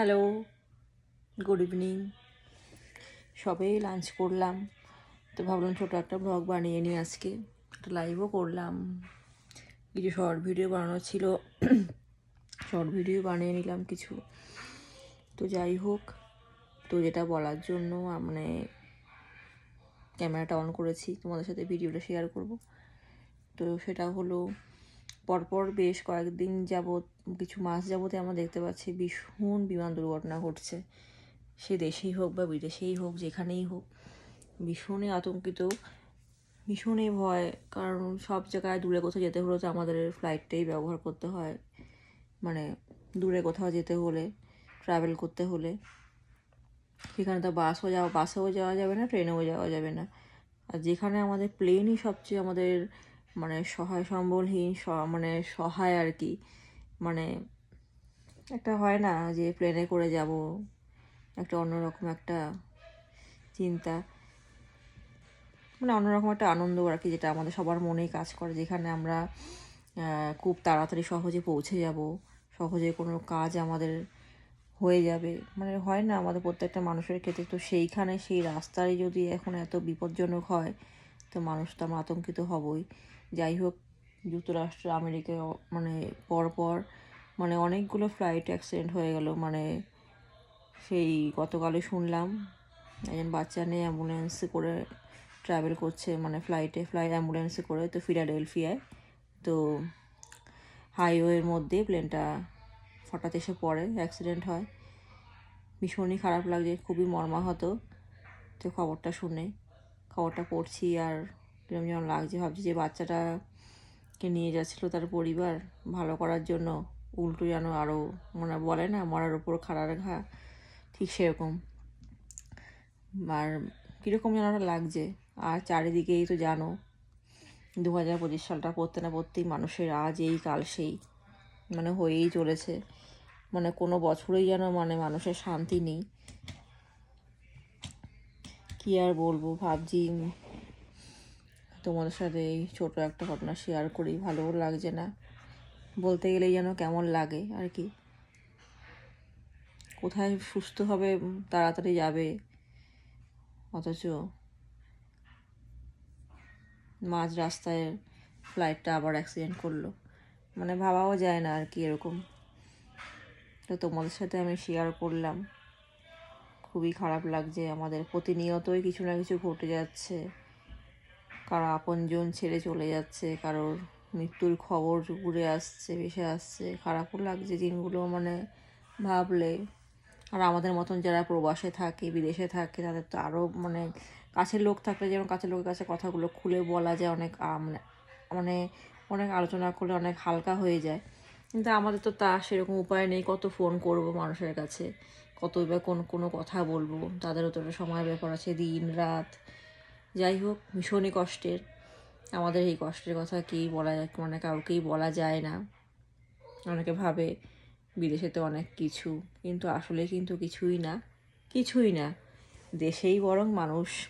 Hello good evening সবে lunch করলাম। তো ভাবলাম ছোটো একটা ব্লগ বানিয়ে নিই আজকে। একটা লাইভও করলাম। কিছু শর্ট ভিডিও বানানো ছিল। শর্ট ভিডিও বানিয়ে নিলাম কিছু। তো যাই হোক, তো যেটা বলার জন্য মানে ক্যামেরাটা অন করেছি। তোমাদের সাথে ভিডিওটা শেয়ার করব। তো সেটা হলো পরপর বেশ কয়েকদিন যাবৎ, কিছু মাস যাবতে আমরা দেখতে পাচ্ছি ভীষণ বিমান দুর্ঘটনা ঘটছে। সে দেশেই হোক বা বিদেশেই হোক, যেখানেই হোক। ভীষণই আতঙ্কিত, ভীষণই ভয়, কারণ সব জায়গায় দূরে কোথাও যেতে হলে তো আমাদের ফ্লাইটটাই ব্যবহার করতে হয়। মানে দূরে কোথাও যেতে হলে ট্রাভেল করতে হলে। সেখানে তো বাসও যাওয়া বাসেও যাওয়া যাবে না ট্রেনেও যাওয়া যাবে না। আর যেখানে আমাদের প্লেনই সবচেয়ে আমাদের মানে সহায় সম্বলহীন মানে সহায় আর কি। মানে একটা হয় না যে প্লেনে করে যাব, একটা অন্যরকম একটা চিন্তা। মানে অন্যরকম একটা আনন্দ আর কি যেটা আমাদের সবার মনেই কাজ করে, যেখানে আমরা খুব তাড়াতাড়ি সহজে পৌঁছে যাব, সহজে কোনো কাজ আমাদের হয়ে যাবে। মানে হয় না আমাদের প্রত্যেকটা মানুষের ক্ষেত্রে তো সেইখানে সেই রাস্তায় যদি এখন এত বিপজ্জনক হয়, তো মানুষ তো আমরা আতঙ্কিত হবই। যাই হোক, যুক্তরাষ্ট্র আমেরিকায় মানে পরপর মানে অনেকগুলো ফ্লাইট অ্যাক্সিডেন্ট হয়ে গেল। মানে সেই গতকালে শুনলাম, একজন বাচ্চা নিয়ে অ্যাম্বুলেন্সে করে ট্রাভেল করছে মানে ফ্লাইটে ফ্লাইট অ্যাম্বুলেন্সে করে তো ফিলাডেলফিয়ায় তো হাইওয়ের মধ্যে প্লেনটা হঠাৎ এসে পড়ে অ্যাক্সিডেন্ট হয়। ভীষণই খারাপ লাগছে, খুবই মর্মাহত। তো খবরটা শুনে, খবরটা পড়ছি আর কিরম যেমন লাগছে, ভাবছি যে বাচ্চাটাকে নিয়ে যাচ্ছিল তার পরিবার ভালো করার জন্য। উল্টো যেন আরও মানে বলে না, মরার ওপর খাড়ার ঘা ঠিক সেরকম। আর কীরকম যেন লাগছে। আর চারিদিকেই তো জানো দু হাজার পঁচিশ সালটা পড়তে না পড়তেই মানুষের আজ এই, কাল সেই। মানে হয়েই চলেছে। মানে কোনো বছরেই যেন মানে মানুষের শান্তি নেই। কি আর বলব, ভাবছি তোমাদের সাথে এই ছোটো একটা ঘটনা শেয়ার করি ভালোও লাগছে না। বলতে গেলেই যেন কেমন লাগে, আর কি। কোথায় সুস্থ হবে, তাড়াতাড়ি যাবে, অথচ মাঝ রাস্তায় ফ্লাইটটা আবার অ্যাক্সিডেন্ট করল। মানে ভাবাও যায় না আর কি এরকম। তো তোমাদের সাথে আমি শেয়ার করলাম। খুবই খারাপ লাগছে, আমাদের প্রতিনিয়তই কিছু না কিছু ঘটে যাচ্ছে। কারও আপনজন ছেড়ে চলে যাচ্ছে, কারোর মৃত্যুর খবর ঘুরে আসছে, ভেসে আসছে। খারাপও লাগছে দিনগুলো মানে ভাবলে। আর আমাদের মতন যারা প্রবাসে থাকে, বিদেশে থাকে, তাদের তো আরও মানে কাছের লোক থাকলে যেমন কাছের লোকের কাছে কথাগুলো খুলে বলা যায় অনেক মানে মানে অনেক আলোচনা করলে অনেক হালকা হয়ে যায়। কিন্তু আমাদের তো তা সেরকম উপায় নেই, কত ফোন করব মানুষের কাছে কত বা কোন, কোনো কথা বলব। তাদেরও তো একটা সময় ব্যাপার আছে, দিন, রাত। যাই হোক, ভীষণই কষ্টের। আমাদের এই কষ্টের কথা কি বলা যায় মানে কাউকেই বলা যায় না। অনেকে ভাবে বিদেশেতে অনেক কিছু, কিন্তু আসলে কিন্তু কিছুই না কিছুই না। দেশেই বরং মানুষ,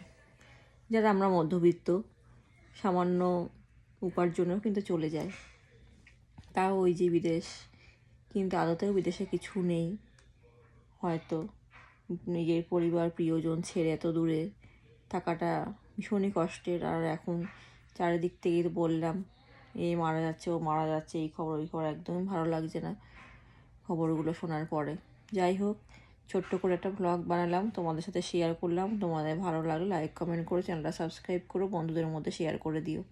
যারা আমরা মধ্যবিত্ত, সামান্য উপার্জনেও কিন্তু চলে যায়। তাও ওই যে বিদেশ, কিন্তু আদতেও বিদেশে কিছু নেই। হয়তো নিজের পরিবার, প্রিয়জন ছেড়ে এত দূরে থাকাটা ভীষণই কষ্টের। আর এখন চারিদিক থেকে বললাম, এ মারা যাচ্ছে, ও মারা যাচ্ছে, এই খবর, ওই খবর একদমই ভালো লাগছে না খবরগুলো শোনার পরে। যাই হোক, ছোট্ট করে একটা ব্লগ বানালাম, তোমাদের সাথে শেয়ার করলাম। তোমাদের ভালো লাগলে লাইক কমেন্ট করে চ্যানেলটা সাবস্ক্রাইব করো, বন্ধুদের মধ্যে শেয়ার করে দিও।